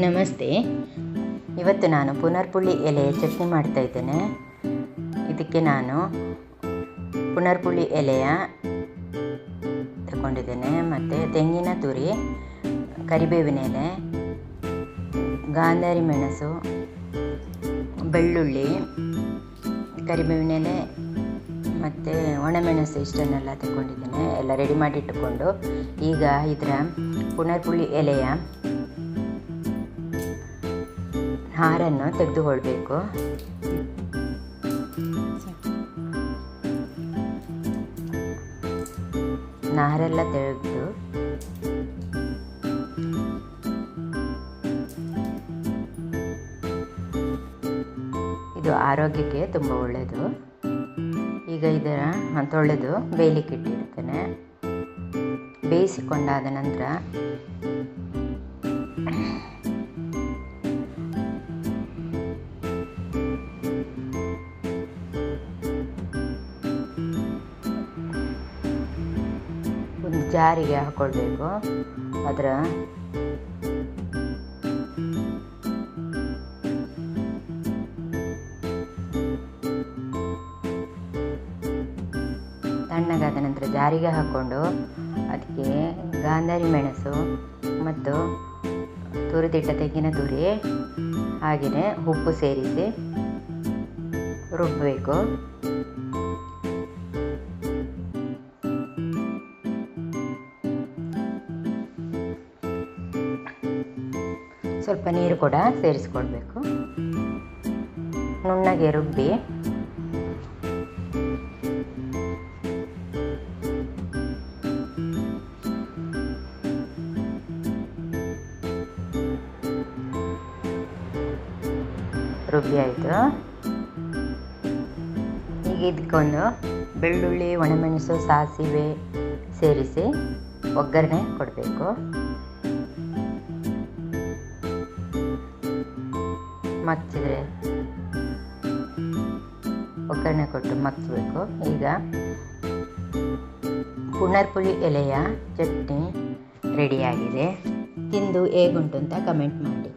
ನಮಸ್ತೆ. ಇವತ್ತು ನಾನು ಪುನರ್ಪುಳಿ ಎಲೆಯ ಚಟ್ನಿ ಮಾಡ್ತಾ ಇದ್ದೇನೆ. ಇದಕ್ಕೆ ನಾನು ಪುನರ್ಪುಳಿ ಎಲೆಯ ತಗೊಂಡಿದ್ದೇನೆ ಮತ್ತು ತೆಂಗಿನ ತುರಿ, ಕರಿಬೇವಿನ ಎಲೆ, ಗಾಂಧಾರಿ ಮೆಣಸು, ಬೆಳ್ಳುಳ್ಳಿ, ಕರಿಬೇವಿನ ಎಲೆ ಮತ್ತು ಒಣಮೆಣಸು ಇಷ್ಟನ್ನೆಲ್ಲ ತಗೊಂಡಿದ್ದೇನೆ. ಎಲ್ಲ ರೆಡಿ ಮಾಡಿಟ್ಟುಕೊಂಡು ಈಗ ಇದರ ಪುನರ್ಪುಳಿ ಎಲೆಯ ಹಾರನ್ನು ತೆಗೆದುಕೊಳ್ಬೇಕು ನಾರೆಲ್ಲ ತೆಗೆದು. ಇದು ಆರೋಗ್ಯಕ್ಕೆ ತುಂಬ ಒಳ್ಳೆಯದು ಈಗ ಇದರ ತೊಳೆದು ಬೇಯಲಿಕ್ಕೆ ಇಟ್ಟಿರ್ತೇನೆ. ಬೇಯಿಸಿಕೊಂಡಾದ ನಂತರ ಒಂದು ಜಾರಿಗೆ ಹಾಕ್ಕೊಳ್ಬೇಕು ಅದರ ತಣ್ಣಗಾದ ನಂತರ ಜಾರಿಗೆ ಹಾಕ್ಕೊಂಡು ಅದಕ್ಕೆ ಗಾಂಧಾರಿ ಮೆಣಸು ಮತ್ತು ತುರಿದಿಟ್ಟ ತೆಂಗಿನ ತುರಿ ಹಾಗೆಯೇ ಉಪ್ಪು ಸೇರಿಸಿ ರುಬ್ಬಬೇಕು ಸ್ವಲ್ಪ ನೀರು ಕೂಡ ಸೇರಿಸ್ಕೊಳ್ಬೇಕು ನುಣ್ಣಗೆ ರುಬ್ಬಿ. ರುಬ್ಬಿ ಆಯಿತು. ಈಗ ಇದಕ್ಕೊಂದು ಬೆಳ್ಳುಳ್ಳಿ, ಒಣಮೆಣಸು, ಸಾಸಿವೆ ಸೇರಿಸಿ ಒಗ್ಗರಣೆ ಕೊಡಬೇಕು. ಮಗ್ಚಿದ್ರೆ ಒಗ್ಗರಣೆ ಕೊಟ್ಟು ಮಚ್ಚಬೇಕು ಈಗ ಪುನರ್ಪುಳಿ ಎಲೆಯ ಚಟ್ನಿ ರೆಡಿಯಾಗಿದೆ. ತಿಂದು ಹೇಗುಂಟು ಅಂತ ಕಮೆಂಟ್ ಮಾಡಿ.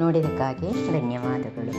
ನೋಡಿದ್ದಕ್ಕಾಗಿ ಧನ್ಯವಾದಗಳು.